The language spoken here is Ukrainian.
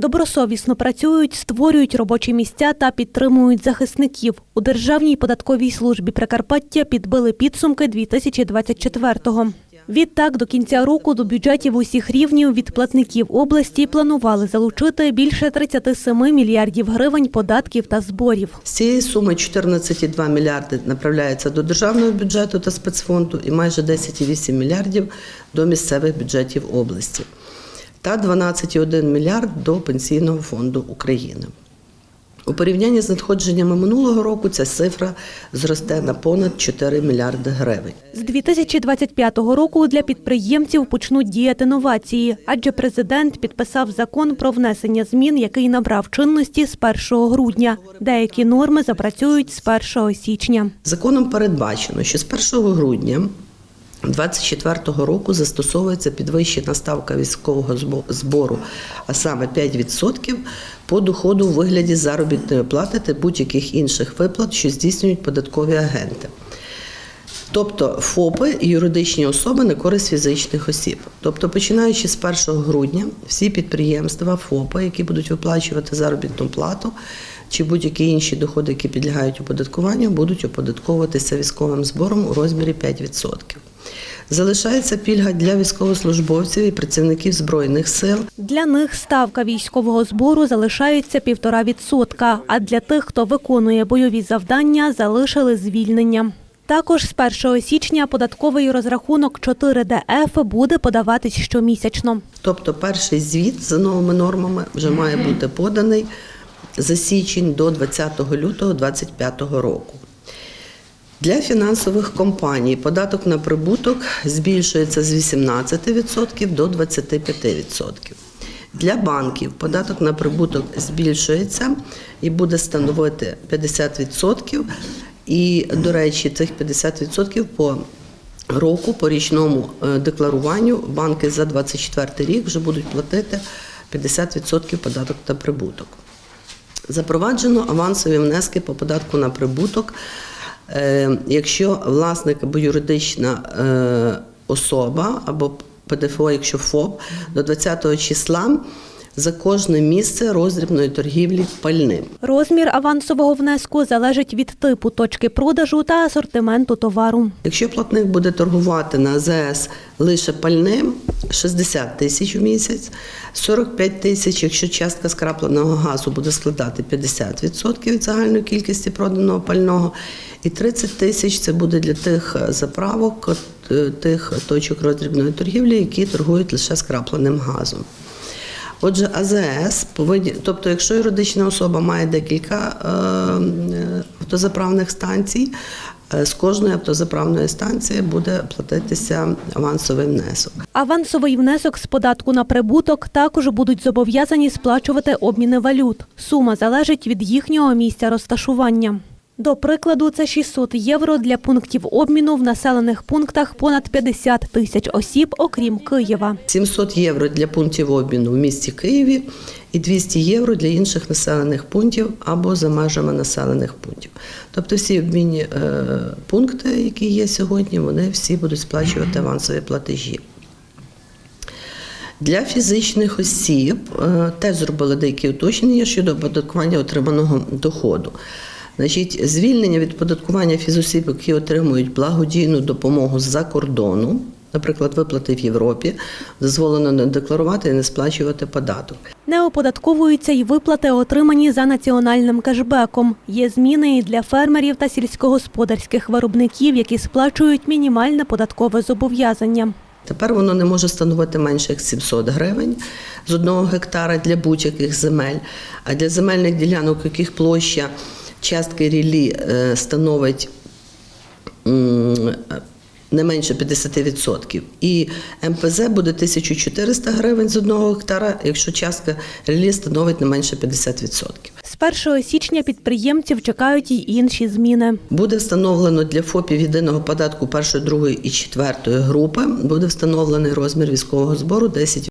Добросовісно працюють, створюють робочі місця та підтримують захисників. У Державній податковій службі Прикарпаття підбили підсумки 2024-го. Відтак, до кінця року до бюджетів усіх рівнів від платників області планували залучити більше 37 мільярдів гривень податків та зборів. З цієї суми 14,2 мільярди направляється до державного бюджету та спецфонду і майже 10,8 мільярдів до місцевих бюджетів області та 12,1 мільярд до Пенсійного фонду України. У порівнянні з надходженнями минулого року ця цифра зросте на понад 4 мільярди гривень. З 2025 року для підприємців почнуть діяти новації, адже президент підписав закон про внесення змін, який набрав чинності з 1 грудня. Деякі норми запрацюють з 1 січня. Законом передбачено, що з 1 грудня 2024 року застосовується підвищена ставка військового збору, а саме 5% по доходу у вигляді заробітної плати та будь-яких інших виплат, що здійснюють податкові агенти. Тобто ФОПи юридичні особи на користь фізичних осіб. Тобто, починаючи з 1 грудня, всі підприємства, ФОПи, які будуть виплачувати заробітну плату чи будь-які інші доходи, які підлягають оподаткуванню, будуть оподатковуватися військовим збором у розмірі 5%. Залишається пільга для військовослужбовців і працівників збройних сил Для них ставка військового збору залишається 1,5%, а для тих, хто виконує бойові завдання, залишили звільнення. Також з 1 січня податковий розрахунок 4ДФ буде подаватись щомісячно. Тобто перший звіт за новими нормами вже має бути поданий за січень до 20 лютого 2025 року. Для фінансових компаній податок на прибуток збільшується з 18% до 25%. Для банків податок на прибуток збільшується і буде становити 50%. І, до речі, цих 50% по року по річному е, декларуванню банки за 24 рік вже будуть платити 50% податок на прибуток. Запроваджено авансові внески по податку на прибуток, якщо власник або юридична е, особа або ПДФО, якщо ФОП, до 20 числа за кожне місце роздрібної торгівлі пальним. Розмір авансового внеску залежить від типу точки продажу та асортименту товару. Якщо платник буде торгувати на АЗС лише пальним 60 тисяч в місяць, 45 тисяч, якщо частка скрапленого газу буде складати 50% від загальної кількості проданого пального, і 30 тисяч це буде для тих заправок, е, тих точок роздрібної торгівлі, які торгують лише скрапленим газом. Отже, АЗС повинні, тобто, якщо юридична особа має декілька е, е, автозаправних станцій, е, з кожної автозаправної станції буде платитися авансовий внесок. Авансовий внесок з податку на прибуток також будуть зобов'язані сплачувати обміни валют. Сума залежить від їхнього місця розташування. До прикладу, це 600 євро для пунктів обміну в населених пунктах понад 50 тисяч осіб, окрім Києва. 700 євро для пунктів обміну в місті Києві і 200 євро для інших населених пунктів або за межами населених пунктів. Тобто всі обмінні е, пункти, які є сьогодні, вони всі будуть сплачувати авансові платежі. Для фізичних осіб е, теж зробили деякі уточнення щодо оподаткування отриманого доходу. Значить, звільнення від податкування фізосіб, які отримують благодійну допомогу з-за кордону, наприклад, виплати в Європі, дозволено не декларувати і не сплачувати податок. Не оподатковуються й виплати, отримані за національним кешбеком. Є зміни і для фермерів та сільськогосподарських виробників, які сплачують мінімальне податкове зобов'язання. Тепер воно не може становити менше як 700 гривень з одного гектара для будь-яких земель, а для земельних ділянок, яких площа частки рілі е, становить не менше 50%. І МПЗ буде 1400 гривень з одного гектара, якщо частка рілі становить не менше 50%. З 1 січня підприємців чекають й інші зміни. Буде встановлено для ФОПів єдиного податку першої, другої і четвертої групи. Буде встановлений розмір військового збору 10